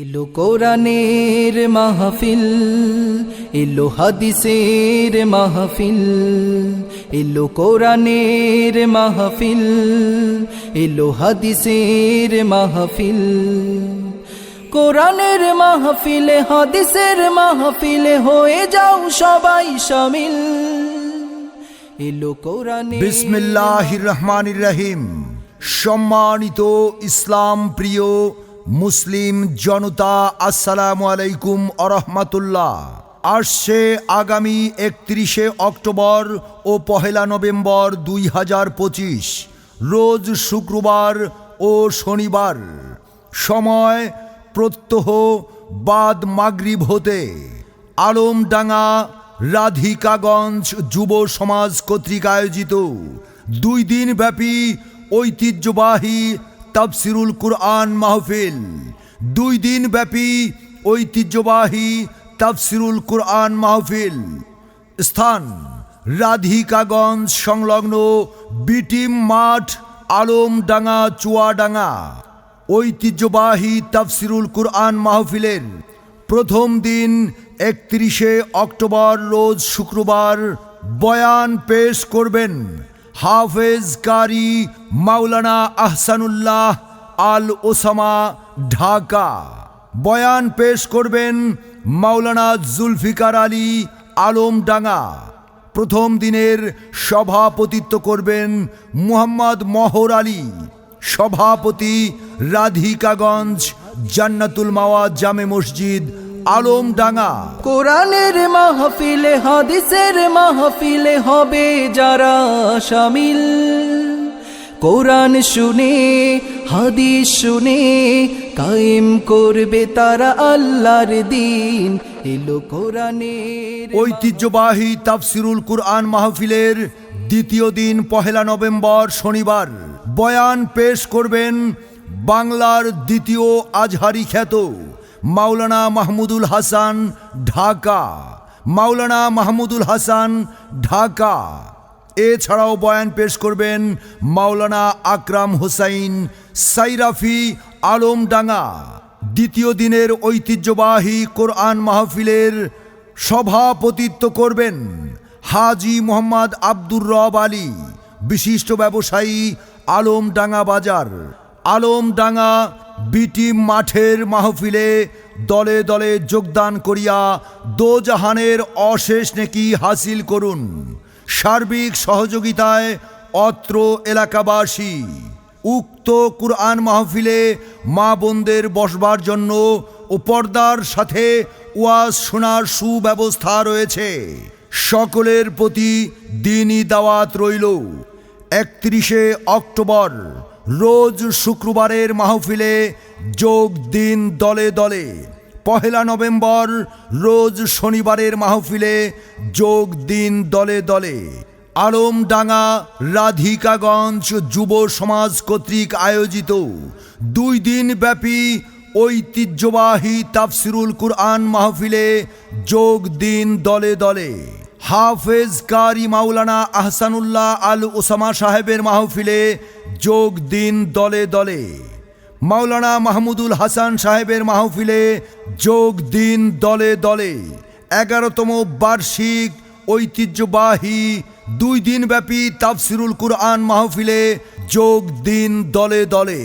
এলো কোরআনের মাহফিল, এলো হাদিসের মাহফিল, এলো কোরআনের মাহফিল, এলো হাদিসের মাহফিল। কোরআনের মাহফিলে, হাদিসের মাহফিলে, হয়ে যাও সবাই শামিল এলো কোরআনের বিসমিল্লাহ রহমান রহিম। সম্মানিত ইসলাম প্রিয় মুসলিম জনতা, আসসালামু আলাইকুম আরহামাতুল্লাহ। আসছে আগামী একত্রিশে অক্টোবর ও পহেলা নভেম্বর দুই হাজার পঁচিশ, রোজ শুক্রবার ও শনিবার। সময় প্রত্যহ বাদ মাগরিব হতে। আলমডাঙ্গা, রাধিকাগঞ্জ যুব সমাজ কর্তৃক আয়োজিত দুই দিন ব্যাপী ঐতিহ্যবাহী তাফসিরুল কুরআন মাহফিল। দুই দিন ব্যাপী ঐতিহ্যবাহী তাফসিরুল কুরআন মাহফিল। স্থান, রাধিকাগঞ্জ সংলগ্ন বিটিম মাঠ, আলমডাঙ্গা, চুয়াডাঙ্গা। ঐতিহ্যবাহী তাফসিরুল কুরআন মাহফিলের প্রথম দিন একত্রিশে অক্টোবর রোজ শুক্রবার বয়ান পেশ করবেন হাফেজ কারি মাওলানা আহসানুল্লাহ আল ওসামা ঢাকা। বয়ান পেশ করবেন মাওলানা জুলফিকার আলী আলমডাঙ্গা। প্রথম দিনের সভাপতিত্ব করবেন মুহাম্মদ মহর আলী। সভাপতি রাধিকাগঞ্জ জান্নাতুল মাওয়া জামে মসজিদ আলমডাঙ্গা কোরআনের মাহফিলে হাদিসের মাহফিলে হবে যারা সামিল। কোরআন শুনে হাদিস শুনে কায়েম করবে তারা আল্লাহর দিন। এলো কোরআনের ঐতিহ্যবাহী তাফসিরুল কুরআন মাহফিলের দ্বিতীয় দিন পহেলা নভেম্বর শনিবার। বয়ান পেশ করবেন বাংলার দ্বিতীয় আজহারি খ্যাত মাওলানা মাহমুদুল হাসান, ঢাকা। মাওলানা মাহমুদুল হাসান, ঢাকা। এছাড়াও বয়ান পেশ করবেন মাওলানা আকরাম হোসাইন, সাইরাফি আলমডাঙ্গা। দ্বিতীয় দিনের ঐতিহ্যবাহী কোরআন মাহফিলের সভাপতিত্ব করবেন হাজি মোহাম্মদ আব্দুর রব আলী, বিশিষ্ট ব্যবসায়ী আলমডাঙ্গা বাজার। আলমডাঙ্গা বিটি মাঠের মাহফিলে দলে দলে যোগদান করিয়া দোজাহানের অশেষ নেকি হাসিল করুন। সার্বিক সহযোগিতায় অত্র এলাকাবাসী, উক্ত কুরআন মাহফিলে মা বোনদের বসবার জন্য ও পর্দার সাথে ওয়াজ শোনার সুব্যবস্থা রয়েছে। সকলের প্রতি দিনই দাওয়াত রইল। একত্রিশে অক্টোবর রোজ শুক্রবারের মাহফিলে যোগ দিন দলে দলে। পহেলা নভেম্বর রোজ শনিবারের মাহফিলে যোগ দিন দলে দলে। আলমডাঙ্গা রাধিকাগঞ্জ যুব সমাজ কর্তৃক আয়োজিত দুই দিন ব্যাপী ঐতিহ্যবাহী তাফসিরুল কুরআন মাহফিলে যোগ দিন দলে দলে। হাফেজ কারি মাওলানা আহসানুল্লাহ আল ওসামা সাহেবের মাহফিলে যোগ দিন দলে দলে। মাওলানা মাহমুদুল হাসান সাহেবের মাহফিলে যোগ দিন দলে দলে। এগারোতম বার্ষিক ঐতিহ্যবাহী দুই দিনব্যাপী তাফসিরুল কুরআন মাহফিলে যোগ দিন দলে দলে।